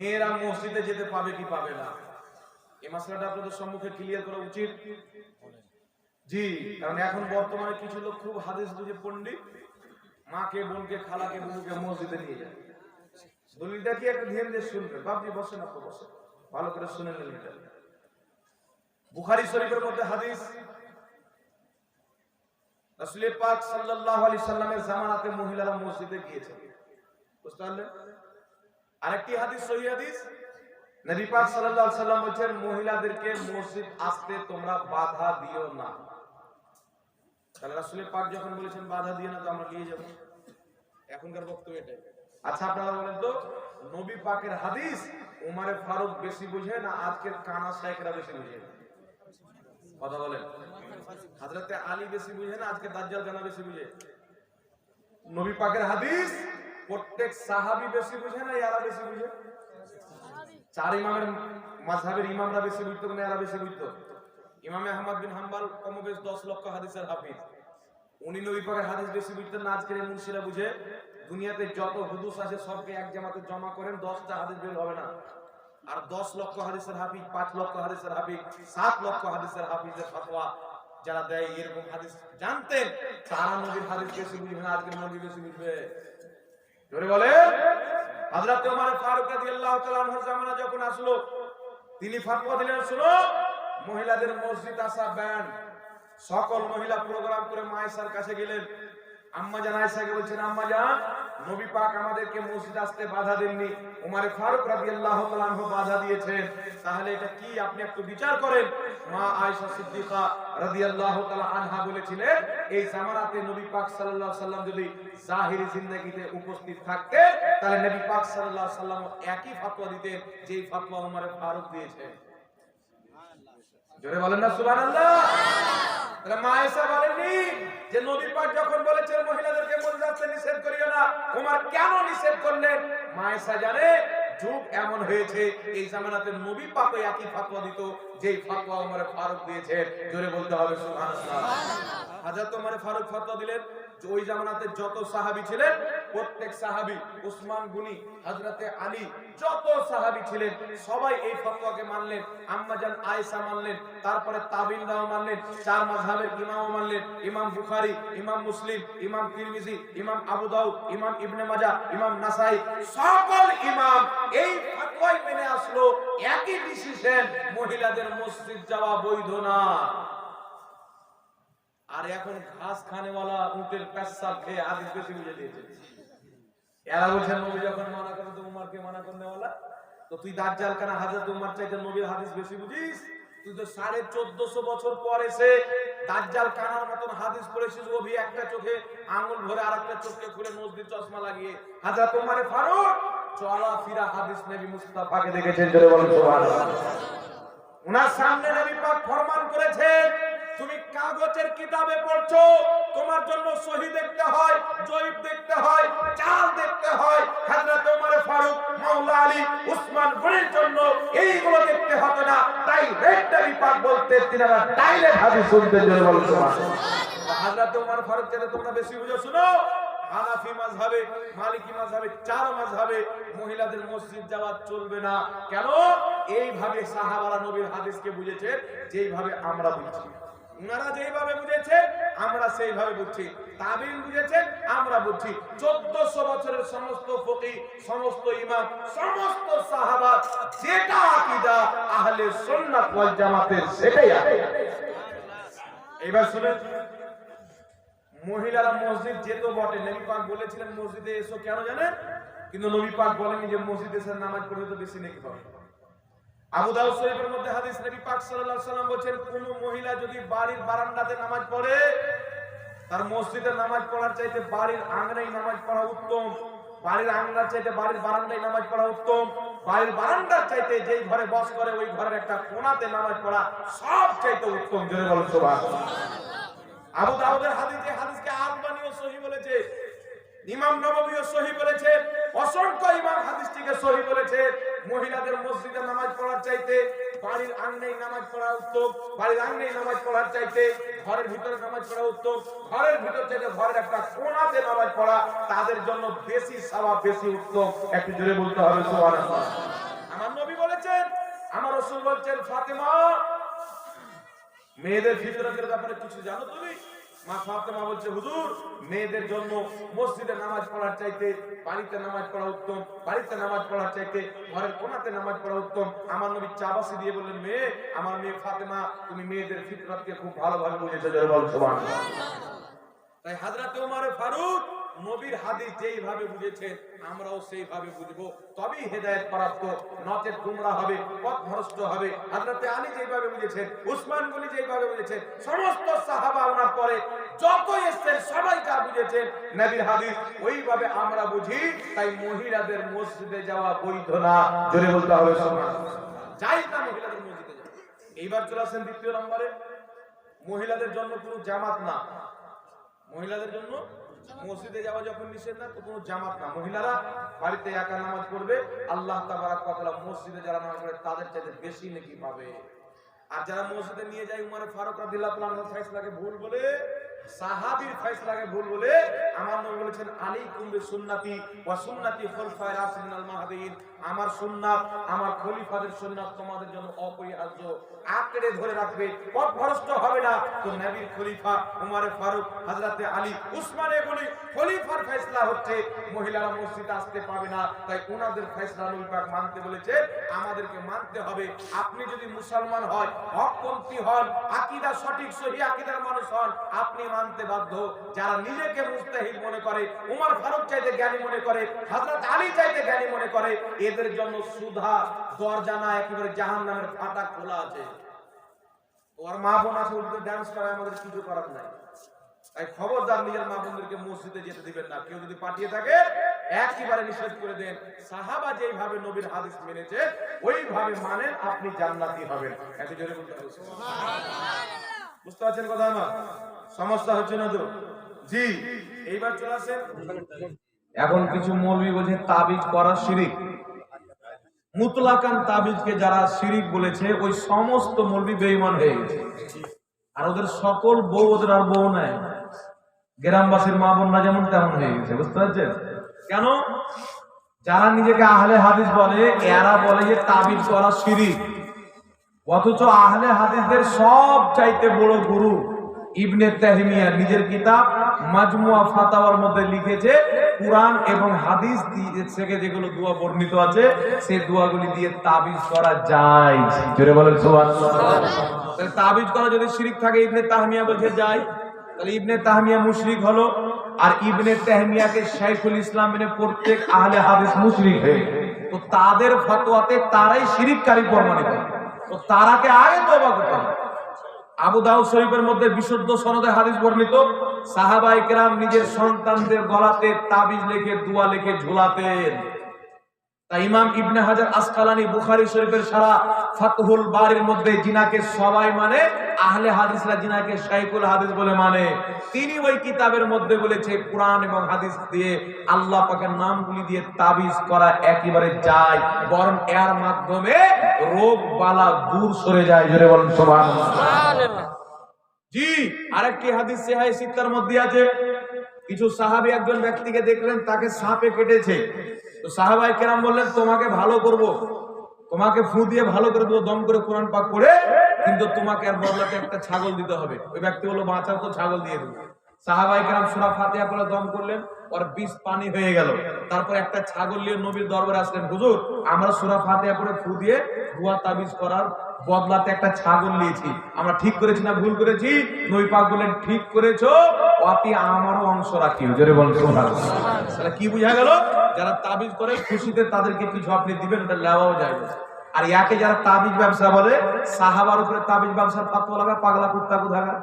মেয়েরা মসজিদে যেতে পাবে কি পাবে না? এই মশলাটা আপনাদের সম্মুখে ক্লিয়ার করা উচিত? জি, কারণ এখন বর্তমানে কিছু লোক খুব হাদিস বুঝে পণ্ডিত। মাকে, বোনকে, খালাকে বুকে মসজিদে নিয়ে যায়। দলিলটা কি একটু ধ্যান দিয়ে শুনবে বাপজি বসেন, আপনি বসেন। ভালো করে শুনে নেন এটা। বুখারী শরীফের মধ্যে হাদিস রাসূল পাক সাল্লাল্লাহু আলাইহি সাল্লামের জামানাতে মহিলারা মসজিদে গিয়েছে বুঝতে পারলেন? আরেকটি হাদিস, সহি হাদিস? নবী পাক সাল্লাল্লাহু আলাইহি সাল্লাম বলেন মহিলাদেরকে মসজিদ আসতে তোমরা বাধা দিও না। তাহলে রাসূল পাক যখন বলেছেন বাধা দিও না, তো আমরা নিয়ে যাব। এখনকার বক্তব্য এটাই। আচ্ছা আপনারা বলেন তো, নবী পাকের হাদিস উমারে ফারুক বেশি বুঝে না আজকের কানা শাইখরা বেশি বুঝে? কথা বলেন। হযরতে আলী বেশি বুঝে না, আজকে দাজ্জাল কানা বেশি বুঝে? নবী পাকের হাদিস প্রত্যেক সাহাবী বেশি বুঝে না ইয়ারা বেশি বুঝে? চার ইমামের মাযহাবের ইমামরা বেশি বুঝতো না, এরা বেশি বুঝতো? ইমামে আহমদ বিন হাম্বল কমবেশ 10 লক্ষ হাদিসের হাফিজ। উনি নবী পাকের হাদিস বেশি বুঝতেন না, আজকের মুন্সিরা বুঝে, দুনিয়াতে যত হুদুস আছে সবকে এক জামাতে জমা করেন 10টা হাদিস বের হবে না। আর 10 লক্ষ হাদিসের হাফিজ, পাঁচ লক্ষ হাদিসের হাফিজ, সাত লক্ষ হাদিসের হাফিজের ফতোয়া যারা দেয়, এরকম হাদিস জানতেন, তারা নবীর হাদিস বেশি বুঝবে না, আজকের নবী বেশি বুঝবে। জোরে বলে। হযরত ওমর ফারুক রাদিয়াল্লাহু তাআলা আনহুর জামানা যখন আসলো, তিনি ফতোয়া দিলেন, শুনো, মহিলাদের মসজিদ আসা ব্যান। সকল মহিলা প্রোগ্রাম করে মায়েশার কাছে গেলেন। আম্মা জান আয়েশাকে বলছেন, আম্মা জান নবী পাক আমাদেরকে মসজিদ আসতে বাধা দেননি। উমারে ফারুক রাদিয়াল্লাহু তাআলা বাধা দিয়েছেন। তাহলে এটা কি? আপনি একটু বিচার করেন। মা আয়েশা সিদ্দিকা রাদিয়াল্লাহু তাআলা আনহা বলেছিলেন, এই জামানাতে নবী পাক সাল্লাল্লাহু আলাইহি সাল্লাম যদি জাহিরি জিন্দেগিতে উপস্থিত থাকতেন, তাহলে নবী পাক সাল্লাল্লাহু আলাইহি সাল্লাম একই ফতোয়া দিতেন যেই ফতোয়া উমারে ফারুক দিয়েছেন। জোরে বলেন না সুবহানাল্লাহ। তাহলে মা আয়েশা বলেননি যে নবী পাক যখন বলেছেন মহিলাদেরকে মসজিদ নিষেধ করিও না। ওমর কেন নিষেধ করলেন? মা জানে যুগ এমন হয়েছে এই জামানাতে নবী পাকে একই ফাতোয়া দিত যেই ফাতোয়া ওমর ফারুক দিয়েছেন। জোরে বলতে হবে সুবহানাল্লাহ। তো ওমর ফারুক ফতোয়া দিলেন ওই জামানাতে যত সাহাবী ছিলেন, প্রত্যেক সাহাবী, উসমান গুনি, হযরতে আলী, যত সাহাবী ছিলেন, সবাই এই ফতোয়াকে মানলেন আম্মাজান আয়েশা মানলেন, তারপরে তাবিনরাও মানলেন, চার মাযহাবের ইমামও মানলেন, ইমাম বুখারী, ইমাম মুসলিম, ইমাম তিরমিজি, ইমাম আবু দাউদ, ইমাম ইবনে মাজাহ, ইমাম নাসাই, সকল ইমাম এই ফতোয়াই মেনে আসলো, একই ডিসিশন মহিলাদের মসজিদ যাওয়া বৈধ না। আর এখন ঘাস খানেওয়ালা উটের পেশাব খেয়ে হাদিস বেশি বুঝে দিয়েছে। এরা বলছেন নবী যখন মানা করে তো উমারকে মানা করনেওয়ালা তো তুই দাজ্জাল কানা হাজরত উমার চাইতে নবীর হাদিস বেশি বুঝিস? তুই তো সাড়ে চোদ্দশো বছর পর এসে দাজ্জাল কানার মতন হাদিস পড়েছিস, অভি একটা চোখে আঙুল ভরে আর একটা চোখে খুলে মসজিদ চশমা লাগিয়ে হাজার উমারে ফারুক, চলা ফিরা হাদিস নবী মুস্তাফাকে দেখেছেন। জোরে বলেন, সুবহানাল্লাহ। উনার সামনে নবী পাক ফরমান করেছেন তুমি কাগজের কিতাবে পড়ছো, তোমার জন্য সহি দেখতে হয়, জয়ীব দেখতে হয়, চাল দেখতে হয়। হযরত ওমর ফারুক, মাওলা আলী, উসমান গনির জন্য এইগুলো দেখতে হবে না। তাই বলতে তিনারা হাদিস জন্য সুবহানাল্লাহ। ওমর ফারুক তোমরা বেশি বুঝো, শুনো। হানাফি মালিকি চার মহিলাদের মসজিদ যাওয়া চলবে না। কেন? এইভাবে সাহাবারা নবীর হাদিসকে বুঝেছেন, যেইভাবে আমরা বুঝছি। উনারা যেইভাবে বুঝেছেন, আমরা সেইভাবে বুঝছি। তাবিন বুঝেছেন, আমরা বুঝছি। চোদ্দশো বছরের সমস্ত ফকি সমস্ত ইমাম, সমস্ত সাহাবা, যেটা আকীদা, আহলে সুন্নাত ওয়াল জামাতের সেটাই আকীদা। এবার শুনেন, মহিলারা মসজিদ যেত বটে, নবী পাক বলেছিলেন, মসজিদে এসো কেন জানেন? কিন্তু নবী পাক বলেনি যে মসজিদে এসে নামাজ পড়লে তো বেশি নেকি পাবে আবু দাউদ শরীফের মধ্যে হাদিস নবী পাক সাল্লাল্লাহু আলাইহি সাল্লাম বলেন কোন মহিলা যদি বাড়ির বারান্দাতে নামাজ পড়ে, তার মসজিদে নামাজ পড়ার চাইতে বাড়ির আঙ্গনায় নামাজ পড়া উত্তম। বাড়ির আঙ্গনার চাইতে বাড়ির বারান্দায় নামাজ পড়া উত্তম। বাড়ির বারান্দার চাইতে যেই ঘরে বস করে, ওই ঘরের একটা কোণাতে নামাজ পড়া সব চাইতে উত্তম। জোরে বলেন, সুবহানাল্লাহ। আবু দাউদের হাদিসে হাদিসকে আলবানিও সহি বলেছে, ইমাম নববীও সহি বলেছে, অসংখ্য ইমাম হাদিসটিকে সহি বলেছে। মহিলাদের মসজিদে নামাজ পড়ার চাইতে, বাড়ির আঙ্গনেই নামাজ পড়া উত্তম, বাড়ির আঙ্গনেই নামাজ পড়ার চাইতে ঘরের ভিতরে নামাজ পড়া উত্তম, ঘরের ভিতর চাইতে ঘরের একটা কোণাতে নামাজ পড়া তাদের জন্য বেশি সওয়াব বেশি উত্তম। একটু জোরে বলতে হবে, সুবহানাল্লাহ। রাসূল বলছেন, ফাতেমা, মেয়েদের ফিতরতের ব্যাপারে কিছু জানো তুমি? নামাজ পড়া উত্তম, বাড়িতে নামাজ পড়ার চাইতে দিয়ে বললেন, মেয়ে, আমার মেয়ে ফাতেমা, তুমি মেয়েদের ফিতরতকে খুব ভালোভাবে বুঝেছ। জয় তাই হাজরাতে উমারে ফারুক নবীর হাদিস যেইভাবে বুঝেছেন আমরাও সেইভাবে বুঝব। তবেই হেদায়েত প্রাপ্ত, নচেত গুমরা হবে পথ ভ্রষ্ট হবে। হাজরাতে আলী যেইভাবে বুঝেছেন, উসমান গনি যেইভাবে বুঝেছেন, সমস্ত সাহাবা ওনার পরে যত এসেছেন, সবাই যা বুঝেছেন, নবীর হাদিস ওইভাবে আমরা বুঝি, তাই মহিলাদের মসজিদে যাওয়া বৈধ না। জোরে বলতে হবে, সুবহানাল্লাহ। যাই না মহিলাদের মসজিদে যাওয়া এইবার চলে আসেন দ্বিতীয় নম্বরে। মহিলাদের জন্য কোনো জামাত না। মহিলাদের জন্য মসজিদে যাওয়া যখন নিষেধ না তো কোনো জামাত না। মহিলারা বাড়িতে একা নামাজ পড়বে, আল্লাহ তাবারাক মসজিদে যারা নামাজ পড়ে, তাদের চাইতে বেশি নাকি পাবে। আর যারা মসজিদে নিয়ে যায় উমারে ফারুক রাদিয়াল্লাহু তাআলা ভুল বলে সাহাবীর ফয়সালাকে ভুল বলে আমার নবী বলেছেন বিসুন্নতি ওয়া আল আমার সুন্নাত, আমার খলিফাদের সুন্নাত তোমাদের জন্য অপরিহার্য। আঁকড়ে ধরে রাখবে, পথভ্রষ্ট হবে না। তো নবীর খলিফা উমরে ফারুক, হযরতে আলী খলিফার ফয়সালা হচ্ছে মহিলারা মসজিদে আসতে পাবে না। তাই ওনাদের ফয়সালা নবী পাক মানতে বলেছে, আমাদেরকে মানতে হবে। আপনি যদি মুসলমান হয় হকপন্থী হন, আকীদা সঠিক, সহি আকীদার মানুষ হন, আপনি মানতে বাধ্য, যারা নিজেকে মুস্তাহিদ মনে করে, উমর ফারুক চাইতে জ্ঞানী মনে করে, হযরত আলী চাইতে জ্ঞানী মনে করে, এদের জন্য সুধা দরজা না, একেবারে জাহান্নামের ফাটা খোলা আছে। ওর মা বোন আছে, উল্টো ডান্স করে আমাদের কিছু করার নাই। তাই খবরদার নিজের মা বোনদেরকে মসজিদে যেতে দিবেন না। কেউ যদি পাঠিয়ে থাকে, একবারে নিষেধ করে দেন। সাহাবা যেইভাবে নবীর হাদিস মেনেছে, ওইভাবে মানেন, আপনি জান্নাতি হবেন। এত জোরে বলতে বুঝতে পারছেন কথা আমার? সমস্যা হচ্ছে না তো? জি, এইবার চলে আসেন। এখন কিছু মৌলবি বলছে, তাবিজ করা শিরিক। মুতলাকান তাবিজকে যারা শিরিক বলেছে, ওই সমস্ত মৌলবি বেঈমান হয়ে গেছে। আর ওদের সকল বউ, ওদের আর বউ নাই। গ্রামবাসীর মা বোনরা যেমন তেমন হয়ে গেছে, বুঝতে পারছেন? কেন? যারা নিজেকে আহলে হাদিস বলে, এরা বলে যে তাবিজ করা শিরিক। অথচ আহলে হাদিসদের সব চাইতে বড় গুরু ইবনে তাহমিয়া নিজের কিতাব মাজমুয়া ফাতাওয়ার মধ্যে লিখেছে, কুরআন এবং হাদিস থেকে যেগুলো দোয়া বর্ণিত আছে সেই দোয়াগুলি দিয়ে তাবিজ করা যায়। জোরে বলেন সুবহানাল্লাহ। তাবিজ করা যদি শিরিক থাকে, ইবনে তাহমিয়া বলছে যায় তাহলে ইবনে তাহমিয়া মুশরিক হলো, আর ইবনে তাহমিয়াকে শাইখুল ইসলাম মেনে প্রত্যেক আহলে হাদিস মুশরিক হয়ে তো তাদের ফতোয়াতে তারাই শিরিককারী প্রমাণিত। তো তারাকে আগে তওবা করতে হবে। আবু দাউদ শরীফের মধ্যে বিশুদ্ধ সনদে হাদিস বর্ণিত সাহাবাই কেরাম নিজের সন্তানদের গলাতে তাবিজ লিখে, দুয়া লেখে ঝুলাতেন। তাই ইমাম ইবনে হাজার আসকালানি বুখারী শরীফের সারা ফাতহুল বারির মধ্যে জিনাকে সবাই মানে আহলে হাদিসরা জিনাকে শাইখুল হাদিস বলে মানে। তিনি ওই কিতাবের মধ্যে বলেছে কোরআন এবং হাদিস দিয়ে আল্লাহ পাকের নামগুলি দিয়ে তাবিজ করা একেবারে যায় বরং এর মাধ্যমে রোগ বালা দূর সরে যায়। জোরে বলেন সুবহানাল্লাহ। জি আরেকটি হাদিস সেহাই সিত্তার মধ্যে আছে। কিছু সাহাবি একজন ব্যক্তিকে দেখলেন, তাকে সাপে কেটেছে। তো সাহাবাই কেরাম বললেন, তোমাকে ভালো করব। তোমাকে ফু দিয়ে ভালো করে দেবো দম করে কোরআন পাক করে কিন্তু তোমাকে আর বদলাতে একটা ছাগল দিতে হবে। ওই ব্যক্তি বলল, বাঁচাও তো ছাগল দিয়ে দেবো। সাহাবাই কেরাম সুরা ফাতিহা করে দম করলেন, ওর বিষ পানি হয়ে গেল। তারপর একটা ছাগল নিয়ে নবীর দরবারে আসলেন, হুজুর, আমরা সুরা ফাতিহা করে ফু দিয়ে ধোয়া তাবিজ করার বদলাতে একটা ছাগল নিয়েছি। আমরা ঠিক করেছি না ভুল করেছি? নবী পাক বললেন, ঠিক করেছ, অতি আমারও অংশ রাখি। জোরে বলেন তাহলে কি বোঝা গেল? যারা তাবিজ করে খুশিতে তাদেরকে কিছু আপনি দিবেন, ওটা লেওয়াও যায়। আর ইয়াকে যারা তাবিজ ব্যবসা বলে, সাহাবার উপরে তাবিজ ব্যবসার ফাতোয়া লাগা পাগলা কুত্তা কোথাকার?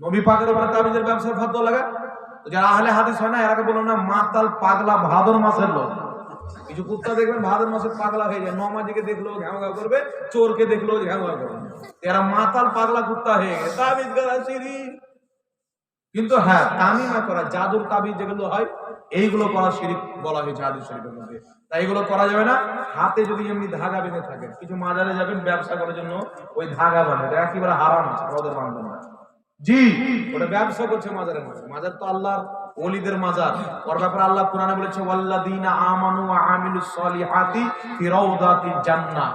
নবী পাকের উপরে তাবিজের ব্যবসার ফাতোয়া লাগা? যারা আহলে হাদিস হয় না এরাকে বলো না, মাতাল পাগলা ভাদর মাসের লোক। কিছু কুত্তা দেখবেন, ভাদর মাসে পাগলা হয়ে যায়। নমাজিকে দেখলেও ঘ্যাও ঘ্যাও করবে, চোরকে দেখলেও ঘ্যাও ঘ্যাও করবে। এরা মাতাল পাগলা কুত্তা হয়ে গেছে। তাবিজ করা সিঁড়ি। কিন্তু হ্যাঁ তামিমা করা, জাদুর তাবিজ যেগুলো হয়, এইগুলো করা শিরিক বলা হয়েছে হাদিস শরীফের মধ্যে। তাই এগুলো করা যাবে না। হাতে যদি এমনি ধাগা বেঁধে থাকে, কিছু মাজারে যাবেন, ব্যবসা করার জন্য ওই ধাগা বানে এটা একেবারে হারাম আছে না জি, ওটা ব্যবসা করছে মাজারের মাঝে মাজার তো আল্লাহর ওলিদের মাজার। ওর ব্যাপারে আল্লাহ কোরআনে বলেছে, ওয়াল্লাযীনা আমানু ওয়া সলিহাতি ফি জান্নাহ।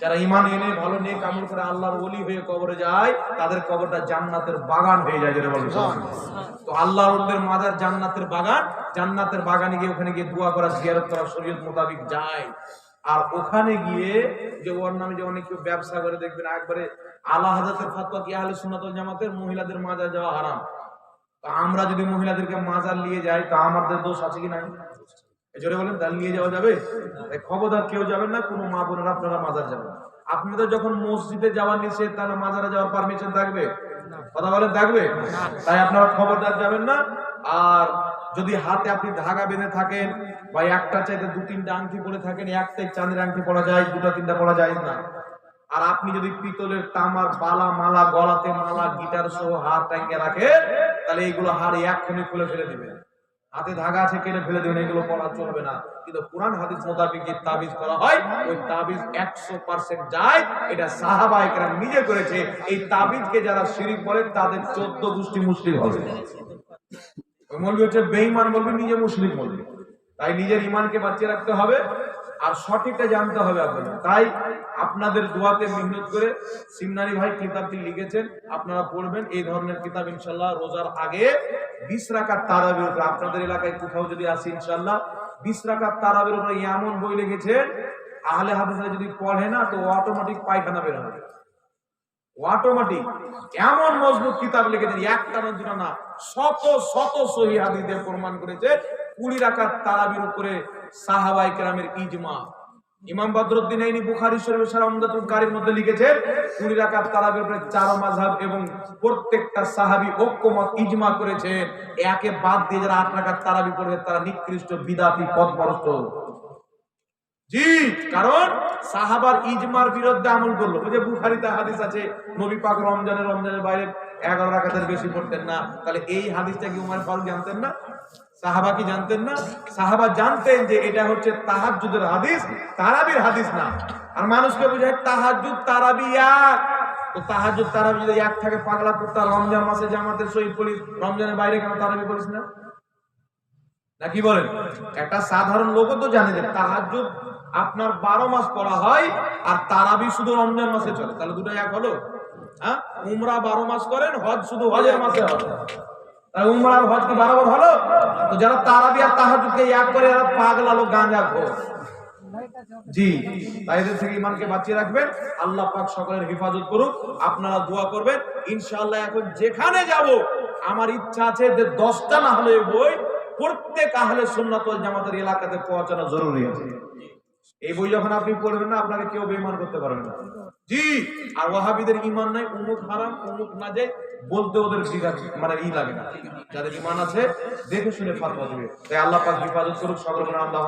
যারা ইমান এনে ভালো নেক আমল করে আল্লাহর ওলি হয়ে কবরে যায়, তাদের কবরটা জান্নাতের বাগান হয়ে যায় যেটা বলে তো আল্লাহর ওলিদের মাজার জান্নাতের বাগান, জান্নাতের বাগানে গিয়ে ওখানে গিয়ে দোয়া করা, জিয়ারত করা, শরীয়ত মোতাবিক যায়। আর ওখানে গিয়ে যে ওর নামে যে অনেক কেউ ব্যবসা করে, দেখবেন একবারে আলা হাজাতের ফাতোয়া কি আহলে সুন্নাত জামাতের? মহিলাদের মাজার যাওয়া হারাম। আমরা যদি মহিলাদেরকে মাজার নিয়ে যাই, তা আমাদের দোষ আছে কি নাই? জোরে বলেন, তাহলে নিয়ে যাওয়া যাবে? খবরদার কেউ যাবেন না, কোনো মা বোনেরা আপনারা মাজার যাবেন। আপনাদের যখন মসজিদে যাওয়ার নিষেধ, তাহলে মাজারে যাওয়ার পারমিশন থাকবে? কথা বলেন, থাকবে? তাই আপনারা খবরদার যাবেন না। আর যদি হাতে আপনি ধাগা বেঁধে থাকেন, বা একটা চাইতে দু তিনটা আংটি পরে থাকেন একটাই চাঁদের আংটি পরা যায় দুটা তিনটা পরা যায় না। আর আপনি যদি পিতলের তামার বালা, মালা, গলাতে মালা, গিটার সহ হাত টাঙ্গে রাখেন, তাহলে এইগুলো হার এক্ষুনি খুলে ফেলে দিবেন। হাতে ধাগা আছে কেটে ফেলে দেবেন, এগুলো পড়া চলবে না। কিন্তু কোরআন হাদিস মোতাবিক যে তাবিজ করা হয়, ওই তাবিজ একশো পার্সেন্ট যায়, এটা সাহাবা একরাম নিজে করেছে। এই তাবিজকে যারা শিরিক বলে, তাদের চোদ্দ গোষ্ঠী মুসলিম হবে। মৌলবি হচ্ছে বেঈমান বলবে, নিজে মুসলিম বলবে। তাই নিজের ইমানকে বাঁচিয়ে রাখতে হবে। আর সঠিকটা জানতে হবে আপনাদের। তাই আপনাদের দোয়াতে মেহনত করে সিমনারি ভাই কিতাবটি লিখেছেন, আপনারা পড়বেন। এই ধরনের কিতাব ইনশাল্লাহ রোজার আগে বিশ রাকার তারাবির উপরে, আপনাদের এলাকায় কোথাও যদি আসে ইনশাল্লাহ বিশ রাকার তারাবির উপরে এমন বই লিখেছেন, আহলে হাদিসরা যদি পড়ে না, তো অটোমেটিক পায়খানা বের হবে। অটোমেটিক এমন মজবুত কিতাব লিখেছেন, একটা না, দুটা না, শত শত সহি হাদিস প্রমাণ করেছে, কুড়ি রাকাত তারাবির উপরে সাহাবাই কেরামের ইজমা ইমাম বদরুদ্দিন আইনি শরীফ সারা মধ্যে লিখেছেন কুড়ি রাকাত তারাবির চার এবং প্রত্যেকটা ঐক্যমত ইজমা করেছেন। একে বাদ দিয়ে যারা আট রাকাত তারাবি পড়বে তারা নিকৃষ্ট বিদাতি জি, কারণ সাহাবার ইজমার বিরুদ্ধে আমল করল। যে বুখারিতে হাদিস আছে, নবী পাক রমজানের রমজানের বাইরে এগারো রাখাতের বেশি পড়তেন না। তাহলে এই হাদিসটা কি উমার ফারুক জানতেন না? সাহাবা কি জানতেন না? সাহাবা জানতেন যে এটা হচ্ছে তাহাজ্জুদের হাদিস, তারাবির হাদিস না। আর মানুষকে বোঝায় তাহাজ্জুদ তারাবি তো তাহাজ্জুদ তারাবি যদি এক থাকে, পাগলা রমজান মাসে শহীদ রমজানের বাইরে কেন তারাবি না? বলেন? একটা সাধারণ লোকও তো জানে যে তাহাজ্জুদ আপনার বারো মাস পড়া হয়, আর তারাবি শুধু রমজান মাসে চলে। তাহলে দুটো এক হলো? হ্যাঁ? উমরা বারো মাস করেন, হজ শুধু হজের মাসে হবে। তাহলে হজ কি হলো? তো যারা তারাবি আর এক করে, এরা গাঁজা খোর জি, তাই এদের থেকে ইমানকে বাঁচিয়ে রাখবেন। আল্লাহ পাক সকলের হেফাজত করুক। আপনারা দোয়া করবেন। ইনশাআল্লাহ এখন যেখানে যাব, আমার ইচ্ছা আছে যে দশটা না হলে বই প্রত্যেক আহলে সুন্নাত জামাতের এলাকাতে পৌঁছানো জরুরি আছে। এই বই যখন আপনি পড়বেন না, আপনাকে কেউ বেঈমান করতে পারবে না। জি, আর ওয়াহাবিদের ঈমান নাই, উমুক হারাম, উমুক না যায় বলতে ওদের মানে ই লাগে না। যাদের ইমান আছে, দেখে শুনে ফাতোয়া দিবে। তাই আল্লাহ পাক হেফাজত করুক সকল আল্লাহ